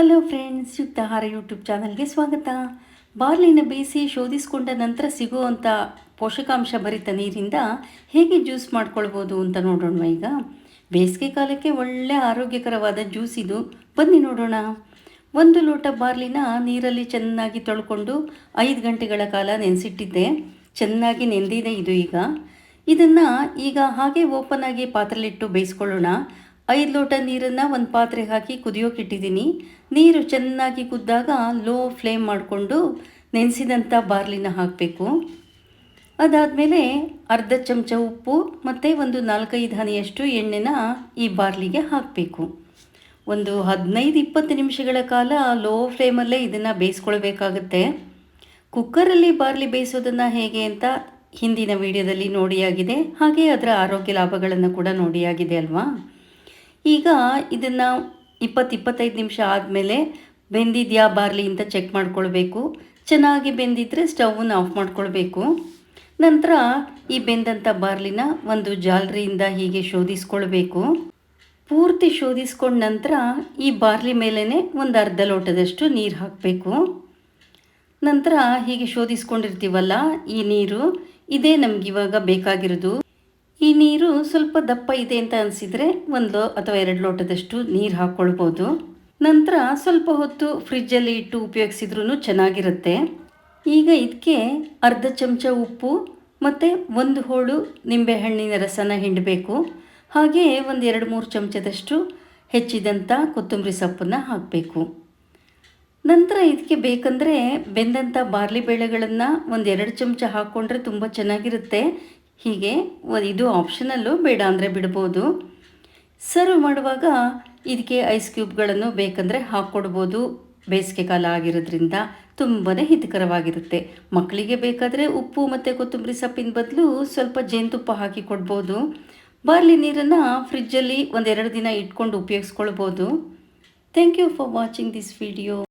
Hello friends ಯುಕ್ತಾಹಾರ YouTube ಚಾನಲ್ಗೆ ಸ್ವಾಗತ. ಬಾರ್ಲಿನ ಬೇಯಿಸಿ ಶೋಧಿಸಿಕೊಂಡ ನಂತರ ಸಿಗುವಂಥ ಪೋಷಕಾಂಶ ಭರಿತ ನೀರಿಂದ ಹೇಗೆ ಜ್ಯೂಸ್ ಮಾಡ್ಕೊಳ್ಬೋದು ಅಂತ ನೋಡೋಣ ಈಗ. ಬೇಸಿಗೆ ಕಾಲಕ್ಕೆ ಒಳ್ಳೆ ಆರೋಗ್ಯಕರವಾದ ಜ್ಯೂಸ್ ಇದು. ಬನ್ನಿ ನೋಡೋಣ. ಒಂದು ಲೋಟ ಬಾರ್ಲಿನ ನೀರಲ್ಲಿ ಚೆನ್ನಾಗಿ ತೊಳ್ಕೊಂಡು ಐದು ಗಂಟೆಗಳ ಕಾಲ ನೆನೆಸಿಟ್ಟಿದ್ದೆ. ಚೆನ್ನಾಗಿ ನೆಂದಿದೆ ಇದು ಈಗ. ಇದನ್ನು ಈಗ ಹಾಗೆ ಓಪನ್ ಆಗಿ ಪಾತ್ರೆಲಿಟ್ಟು ಬೇಯಿಸ್ಕೊಳ್ಳೋಣ. ಐದು ಲೋಟ ನೀರನ್ನು ಒಂದು ಪಾತ್ರೆಗೆ ಹಾಕಿ ಕುದಿಯೋಕೆ ಇಟ್ಟಿದ್ದೀನಿ. ನೀರು ಚೆನ್ನಾಗಿ ಕುದ್ದಾಗ ಲೋ ಫ್ಲೇಮ್ ಮಾಡಿಕೊಂಡು ನೆನೆಸಿದಂಥ ಬಾರ್ಲಿನ ಹಾಕಬೇಕು. ಅದಾದಮೇಲೆ ಅರ್ಧ ಚಮಚ ಉಪ್ಪು ಮತ್ತು ಒಂದು ನಾಲ್ಕೈದು ಹನಿಯಷ್ಟು ಎಣ್ಣೆನ ಈ ಬಾರ್ಲಿಗೆ ಹಾಕಬೇಕು. ಒಂದು ಹದಿನೈದು ಇಪ್ಪತ್ತು ನಿಮಿಷಗಳ ಕಾಲ ಲೋ ಫ್ಲೇಮಲ್ಲೇ ಇದನ್ನು ಬೇಯಿಸ್ಕೊಳ್ಬೇಕಾಗತ್ತೆ. ಕುಕ್ಕರಲ್ಲಿ ಬಾರ್ಲಿ ಬೇಯಿಸೋದನ್ನು ಹೇಗೆ ಅಂತ ಹಿಂದಿನ ವಿಡಿಯೋದಲ್ಲಿ ನೋಡಿಯಾಗಿದೆ. ಹಾಗೆ ಅದರ ಆರೋಗ್ಯ ಲಾಭಗಳನ್ನು ಕೂಡ ನೋಡಿಯಾಗಿದೆ ಅಲ್ವಾ? ಈಗ ಇದನ್ನು ಇಪ್ಪತ್ತು ಇಪ್ಪತ್ತೈದು ನಿಮಿಷ ಆದಮೇಲೆ ಬೆಂದಿದೆಯಾ ಬಾರ್ಲಿ ಅಂತ ಚೆಕ್ ಮಾಡ್ಕೊಳ್ಬೇಕು. ಚೆನ್ನಾಗಿ ಬೆಂದಿದ್ರೆ ಸ್ಟವನ್ನು ಆಫ್ ಮಾಡ್ಕೊಳ್ಬೇಕು. ನಂತರ ಈ ಬೆಂದಂಥ ಬಾರ್ಲಿನ ಒಂದು ಜಾಲರಿಯಿಂದ ಹೀಗೆ ಶೋಧಿಸ್ಕೊಳ್ಬೇಕು. ಪೂರ್ತಿ ಶೋಧಿಸ್ಕೊಂಡ ನಂತರ ಈ ಬಾರ್ಲಿ ಮೇಲೇ ಒಂದು ಅರ್ಧ ಲೋಟದಷ್ಟು ನೀರು ಹಾಕಬೇಕು. ನಂತರ ಹೀಗೆ ಶೋಧಿಸ್ಕೊಂಡಿರ್ತೀವಲ್ಲ ಈ ನೀರು, ಇದೇ ನಮಗಿವಾಗ ಬೇಕಾಗಿರೋದು. ಈ ನೀರು ಸ್ವಲ್ಪ ದಪ್ಪ ಇದೆ ಅಂತ ಅನಿಸಿದರೆ ಒಂದು ಅಥವಾ ಎರಡು ಲೋಟದಷ್ಟು ನೀರು ಹಾಕ್ಕೊಳ್ಬೋದು ನಂತರ ಸ್ವಲ್ಪ ಹೊತ್ತು ಫ್ರಿಜ್ಜಲ್ಲಿ ಇಟ್ಟು ಉಪಯೋಗಿಸಿದ್ರೂ ಚೆನ್ನಾಗಿರುತ್ತೆ. ಈಗ ಇದಕ್ಕೆ ಅರ್ಧ ಚಮಚ ಉಪ್ಪು ಮತ್ತು ಒಂದು ಹೋಳು ನಿಂಬೆಹಣ್ಣಿನ ರಸನ ಹಿಂಡಬೇಕು. ಹಾಗೆ ಒಂದು ಎರಡು ಮೂರು ಚಮಚದಷ್ಟು ಹೆಚ್ಚಿದಂಥ ಕೊತ್ತಂಬರಿ ಸೊಪ್ಪನ್ನು ಹಾಕಬೇಕು. ನಂತರ ಇದಕ್ಕೆ ಬೇಕಂದರೆ ಬೆಂದಂಥ ಬಾರ್ಲಿ ಬೇಳೆಗಳನ್ನು ಒಂದು ಎರಡು ಚಮಚ ಹಾಕ್ಕೊಂಡ್ರೆ ತುಂಬ ಚೆನ್ನಾಗಿರುತ್ತೆ. ಹೀಗೆ ಇದು ಆಪ್ಷನಲ್ಲು ಬೇಡ ಅಂದರೆ ಬಿಡ್ಬೋದು. ಸರ್ವ್ ಮಾಡುವಾಗ ಇದಕ್ಕೆ ಐಸ್ ಕ್ಯೂಬ್ಗಳನ್ನು ಬೇಕಂದರೆ ಹಾಕ್ಕೊಡ್ಬೋದು. ಬೇಸಿಗೆ ಕಾಲ ಆಗಿರೋದ್ರಿಂದ ತುಂಬಾ ಹಿತಕರವಾಗಿರುತ್ತೆ. ಮಕ್ಕಳಿಗೆ ಬೇಕಾದರೆ ಉಪ್ಪು ಮತ್ತು ಕೊತ್ತಂಬರಿ ಸೊಪ್ಪಿನ ಬದಲು ಸ್ವಲ್ಪ ಜೇನುತುಪ್ಪ ಹಾಕಿ ಕೊಡ್ಬೋದು. ಬಾರ್ಲಿ ನೀರನ್ನು ಫ್ರಿಜ್ಜಲ್ಲಿ ಒಂದೆರಡು ದಿನ ಇಟ್ಕೊಂಡು ಉಪಯೋಗಿಸ್ಕೊಳ್ಬೋದು. Thank you for watching this video